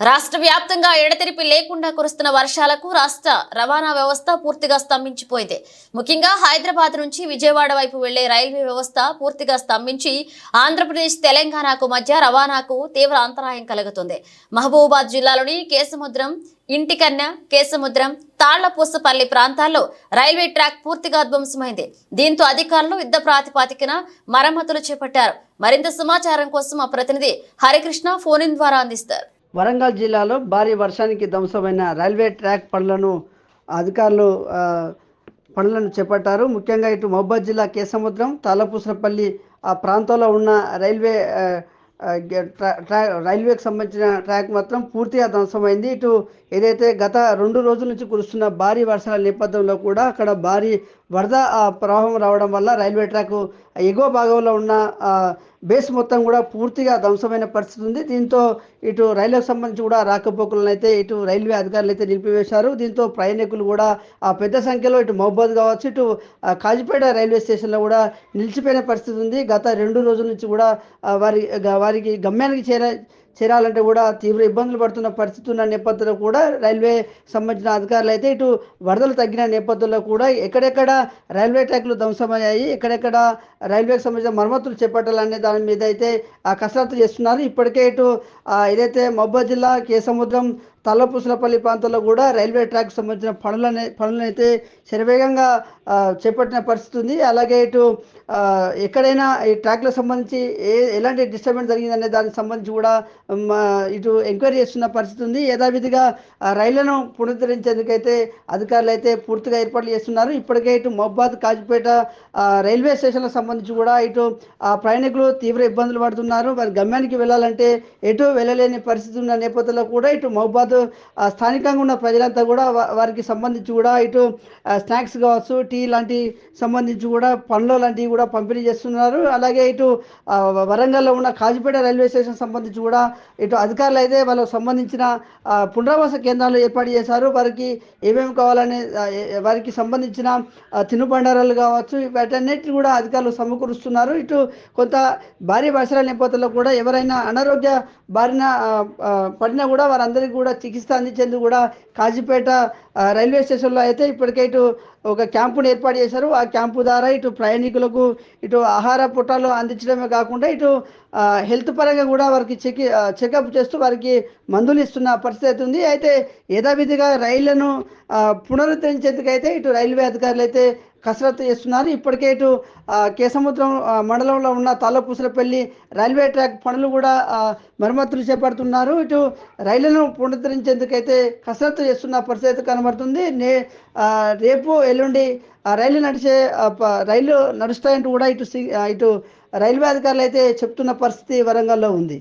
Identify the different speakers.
Speaker 1: రాష్ట్ర వ్యాప్తంగా ఎడతెరిపి లేకుండా కురుస్తున్న వర్షాలకు రాష్ట్ర రవాణా వ్యవస్థ పూర్తిగా స్తంభించిపోయింది. ముఖ్యంగా హైదరాబాద్ నుంచి విజయవాడ వైపు వెళ్ళే రైల్వే వ్యవస్థ పూర్తిగా స్తంభించి ఆంధ్రప్రదేశ్ తెలంగాణకు మధ్య రవాణాకు తీవ్ర అంతరాయం కలుగుతుంది. మహబూబాబాద్ జిల్లాలోని కేసముద్రం ఇంటికన్న కేసముద్రం తాళ్ళపూసపల్లి ప్రాంతాల్లో రైల్వే ట్రాక్ పూర్తిగా ధ్వంసమైంది. దీంతో అధికారులు యుద్ధ ప్రాతిపాదికన మరమ్మతులు చేపట్టారు. మరింత సమాచారం కోసం మా ప్రతినిధి హరికృష్ణ ఫోన్ ద్వారా అందిస్తారు.
Speaker 2: వరంగల్ జిల్లాలో భారీ వర్షానికి ధ్వంసమైన రైల్వే ట్రాక్ పనులను అధికారులు పనులను చేపట్టారు. ముఖ్యంగా ఇటు మహబాద్ జిల్లా కేసముద్రం తాళపూసరపల్లి ఆ ప్రాంతంలో ఉన్న రైల్వే రైల్వేకి సంబంధించిన ట్రాక్ మాత్రం పూర్తిగా ధ్వంసమైంది. ఇటు ఏదైతే గత రెండు రోజుల నుంచి కురుస్తున్న భారీ వర్షాల నేపథ్యంలో కూడా అక్కడ భారీ వరద ప్రవాహం రావడం వల్ల రైల్వే ట్రాక్ ఎగువ భాగంలో ఉన్న బేస్ మొత్తం కూడా పూర్తిగా ధ్వంసమైన పరిస్థితి ఉంది. దీంతో ఇటు రైళ్ళకు సంబంధించి కూడా రాకపోకలను అయితే ఇటు రైల్వే అధికారులు అయితే నిలిపివేశారు. దీంతో ప్రయాణికులు కూడా పెద్ద సంఖ్యలో ఇటు మహబాద్ కావచ్చు ఇటు కాజిపేట రైల్వే స్టేషన్లో కూడా నిలిచిపోయిన పరిస్థితి ఉంది. గత రెండు రోజుల నుంచి కూడా వారి గ- వారికి గమ్యానికి చేర చేరాలంటే కూడా తీవ్ర ఇబ్బందులు పడుతున్న పరిస్థితి ఉన్న నేపథ్యంలో కూడా రైల్వే సంబంధించిన అధికారులు అయితే ఇటు వరదలు తగ్గిన నేపథ్యంలో కూడా ఎక్కడెక్కడ రైల్వే ట్రాక్లు ధ్వంసమయ్యాయి ఎక్కడెక్కడ రైల్వేకి సంబంధించిన మరమ్మతులు చేపట్టాలనే దాని మీద అయితే ఆ కసరత్తు చేస్తున్నారు. ఇప్పటికే ఇటు ఏదైతే మహబాద్ జిల్లా కేసముద్రం తల్లపూసలపల్లి ప్రాంతంలో కూడా రైల్వే ట్రాక్ సంబంధించిన పనులనే పనులనైతే శరవేగంగా చేపట్టిన పరిస్థితి ఉంది. అలాగే ఇటు ఎక్కడైనా ఈ ట్రాక్లకు సంబంధించి ఏ ఎలాంటి డిస్టర్బెన్స్ జరిగిందనే దానికి సంబంధించి కూడా ఇటు ఎంక్వైరీ చేస్తున్న పరిస్థితి ఉంది. యథావిధిగా రైళ్ళను పునరుద్ధరించేందుకైతే అధికారులు అయితే పూర్తిగా ఏర్పాట్లు చేస్తున్నారు. ఇప్పటికే ఇటు మహబాద్ కాజిపేట రైల్వే స్టేషన్లకు సంబంధించి కూడా ఇటు ఆ ప్రయాణికులు తీవ్ర ఇబ్బందులు పడుతున్నారు. వారి గమ్యానికి వెళ్ళాలంటే ఎటు వెళ్ళలేని పరిస్థితి ఉన్న నేపథ్యంలో కూడా ఇటు మహబాద్ స్థానికంగా ఉన్న ప్రజలంతా కూడా వారికి సంబంధించి కూడా ఇటు స్నాక్స్ కావచ్చు టీ లాంటి సంబంధించి కూడా పండ్లు లాంటివి కూడా పంపిణీ చేస్తున్నారు. అలాగే ఇటు వరంగల్లో ఉన్న కాజిపేట రైల్వే స్టేషన్ సంబంధించి కూడా ఇటు అధికారులు అయితే వాళ్ళకు సంబంధించిన పునరావాస కేంద్రాలు ఏర్పాటు చేశారు. వారికి ఏమేమి కావాలనే వారికి సంబంధించిన తినుబండారాలు కావచ్చు వాటన్నిటిని కూడా అధికారులు సమకూరుస్తున్నారు. ఇటు కొంత భారీ వర్షాల నేపథ్యంలో కూడా ఎవరైనా అనారోగ్య బారిన పడినా కూడా వారందరికీ కూడా చికిత్స అందించేందుకు కూడా కాజీపేట రైల్వే స్టేషన్లో అయితే ఇప్పటికే ఇటు ఒక క్యాంపును ఏర్పాటు చేశారు. ఆ క్యాంపు ద్వారా ఇటు ప్రయాణికులకు ఇటు ఆహార పుట్టాలు అందించడమే కాకుండా ఇటు హెల్త్ పరంగా కూడా వారికి చెక్ చెకప్ చేస్తూ వారికి మందులు ఇస్తున్న పరిస్థితి అయితే ఉంది. అయితే యథావిధిగా రైళ్ళను పునరుద్ధరించేందుకు పునరుద్ధరించేందుకైతే ఇటు రైల్వే అధికారులు అయితే కసరత్తు చేస్తున్నారు. ఇప్పటికే ఇటు కేసముద్రం మండలంలో ఉన్న తాలపూసలపల్లి రైల్వే ట్రాక్ పనులు కూడా మరమ్మతులు చేపడుతున్నారు. ఇటు రైళ్ళను పునరుద్ధరించేందుకైతే కసరత్తు చేస్తున్న పరిస్థితి కనబడుతుంది. నే రేపు ఎల్లుండి ఆ రైలు నడిచే ప- రైలు నడుస్తాయంటూ కూడా ఇటు సి- ఇటు రైల్వే అధికారులు అయితే చెప్తున్న పరిస్థితి వరంగల్లో ఉంది.